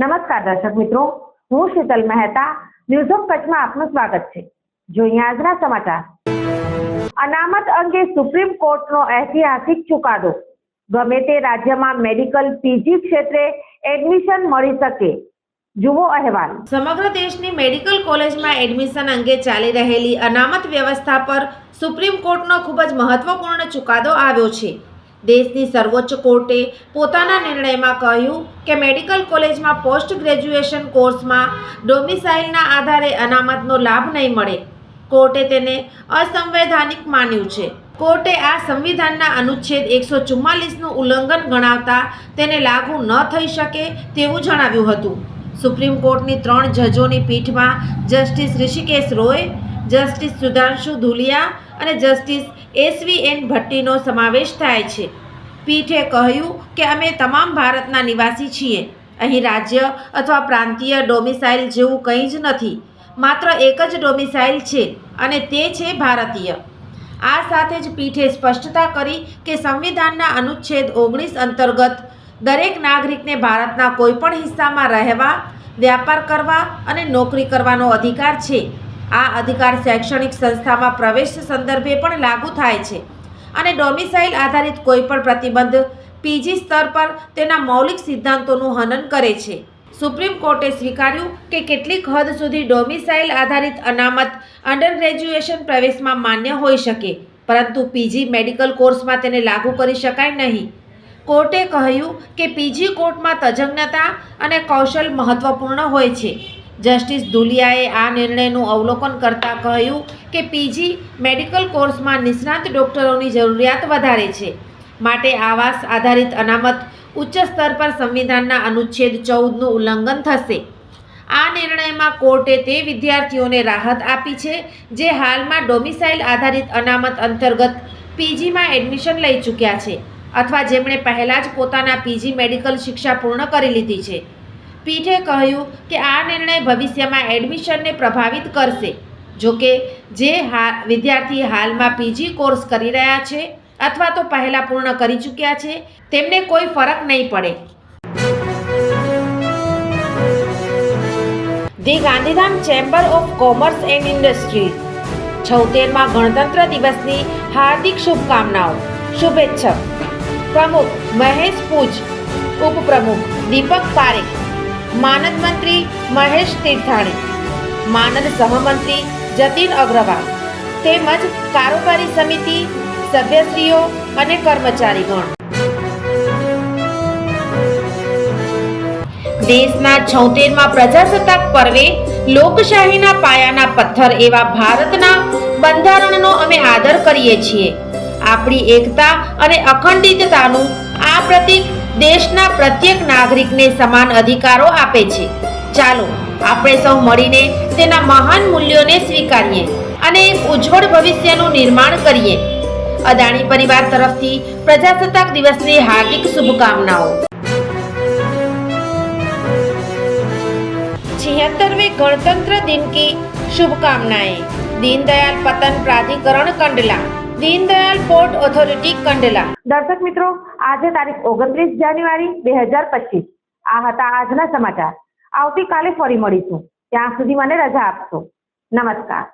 નમસ્કાર દર્શક મિત્રો, હું શીતલ મહેતા, ન્યૂઝ ઓફ કચ્છમાં આપનું સ્વાગત છે. જોઈએ આજના સમાચાર. અનામત અંગે સુપ્રીમ કોર્ટનો ઐતિહાસિક ચુકાદો. ગમે તે રાજ્યમાં મેડિકલ પીજી ક્ષેત્રે એડમિશન મળી શકે. જુઓ અહેવાલ. સમગ્ર દેશની મેડિકલ કોલેજમાં એડમિશન અંગે ચાલી રહેલી અનામત વ્યવસ્થા પર સુપ્રીમ કોર્ટનો ખૂબ જ મહત્વપૂર્ણ ચુકાદો આવ્યો છે. દેશની સર્વોચ્ચ કોર્ટે પોતાના નિર્ણયમાં કહ્યું કે મેડિકલ કોલેજમાં પોસ્ટ ગ્રેજ્યુએશન કોર્સમાં ડોમિસાઇલના આધારે અનામતનો લાભ નહીં મળે. કોર્ટે તેને અસંવૈધાનિક માન્યું છે. કોર્ટે આ સંવિધાનના અનુચ્છેદ એકસો ચુમ્માલીસનું ઉલ્લંઘન ગણાવતા તેને લાગુ ન થઈ શકે તેવું જણાવ્યું હતું. સુપ્રીમ કોર્ટની ત્રણ જજોની પીઠમાં જસ્ટિસ ઋષિકેશ રોય, જસ્ટિસ સુધાંશુ ધુલિયા અને જસ્ટિસ એસવી એન ભટ્ટીનો સમાવેશ થાય છે. પીઠે કહ્યું કે અમે તમામ ભારતના નિવાસી છીએ. અહીં રાજ્ય અથવા પ્રાંતીય ડોમિસાઇલ જેવું કંઈ જ નથી. માત્ર એક જ ડોમિસાઇલ છે અને તે છે ભારતીય. આ સાથે જ પીઠે સ્પષ્ટતા કરી કે સંવિધાનના અનુચ્છેદ ઓગણીસ અંતર્ગત દરેક નાગરિકને ભારતના કોઈપણ હિસ્સામાં રહેવા, વ્યાપાર કરવા અને નોકરી કરવાનો અધિકાર છે. આ અધિકાર શૈક્ષણિક સંસ્થામાં પ્રવેશ સંદર્ભે પણ લાગુ થાય છે અને ડોમિસાઇલ આધારિત કોઈપણ પ્રતિબંધ પીજી સ્તર પર તેના મૌલિક સિદ્ધાંતોનું હનન કરે છે. સુપ્રીમ કોર્ટે સ્વીકાર્યું કે કેટલીક હદ સુધી ડોમિસાઇલ આધારિત અનામત અંડર ગ્રેજ્યુએશન પ્રવેશમાં માન્ય હોઈ શકે, પરંતુ પીજી મેડિકલ કોર્સમાં તેને લાગુ કરી શકાય નહીં. કોર્ટે કહ્યું કે પીજી કોર્ટમાં તજજ્ઞતા અને કૌશલ મહત્વપૂર્ણ હોય છે. જસ્ટિસ ધુલિયાએ આ નિર્ણયનું અવલોકન કરતાં કહ્યું કે પીજી મેડિકલ કોર્સમાં નિષ્ણાત ડૉક્ટરોની જરૂરિયાત વધારે છે. માટે આવાસ આધારિત અનામત ઉચ્ચ સ્તર પર સંવિધાનના અનુચ્છેદ ચૌદનું ઉલ્લંઘન થશે. આ નિર્ણયમાં કોર્ટે તે વિદ્યાર્થીઓને રાહત આપી છે, જે હાલમાં ડોમિસાઇલ આધારિત અનામત અંતર્ગત પીજીમાં એડમિશન લઈ ચૂક્યા છે, અથવા જેમણે પહેલાં જ પોતાના પીજી મેડિકલ શિક્ષા પૂર્ણ કરી લીધી છે. પીઠે કહ્યું કે આ નિર્ણય ભવિષ્યમાં એડમિશનને પ્રભાવિત કરશે. જોકે, જે હા વિદ્યાર્થી હાલમાં પીજી કોર્સ કરી રહ્યા છે અથવા તો પહેલાં પૂર્ણ કરી ચૂક્યા છે, તેમને કોઈ ફરક નહીં પડે. The Gandhidham chamber of commerce and industries છોતેરમાં ગણતંત્ર દિવસની હાર્દિક શુભકામનાઓ. શુભેચ્છક. પ્રમુખ મહેશ પૂજ. ઉપપ્રમુખ દીપક પારેખ. માનદ મંત્રી મહેશ તીર્થાણી, માનદ સહમંત્રી જતીન અગ્રવાલ તેમજ કારોબારી સમિતિ સભ્યશ્રીઓ અને કર્મચારીગણ. દેશના છોતેરમાં પ્રજાસત્તાક પર્વે લોકશાહીના પાયાના પથ્થર એવા ભારતના બંધારણનો અમે આદર કરીએ છીએ. આપણી એકતા અને અખંડિતતાનું આ પ્રતીક દેશના પ્રત્યેક નાગરિકને સમાન અધિકારો આપે છે ચાલો આપણે સૌ મળીને તેના મહાન મૂલ્યોને સ્વીકારીએ અને એક ઉજ્જવળ ભવિષ્યનું નિર્માણ કરીએ અદાણી પરિવાર તરફથી પ્રજાસત્તાક દિવસની હાર્દિક શુભકામનાઓ छिहत्तरवे गणतंत्र दिन की शुभकामनाएं દીનદયાલ પતન પ્રાધિકરણ Kandla. Deendayal port authority Kandla. દર્શક મિત્રો, આજે તારીખ ઓગણત્રીસ જાન્યુઆરી બે હજાર પચીસ. આ હતા આજના સમાચાર. આવતીકાલે ફરી મળીશું. ત્યાં સુધી મને રજા આપશો. નમસ્કાર.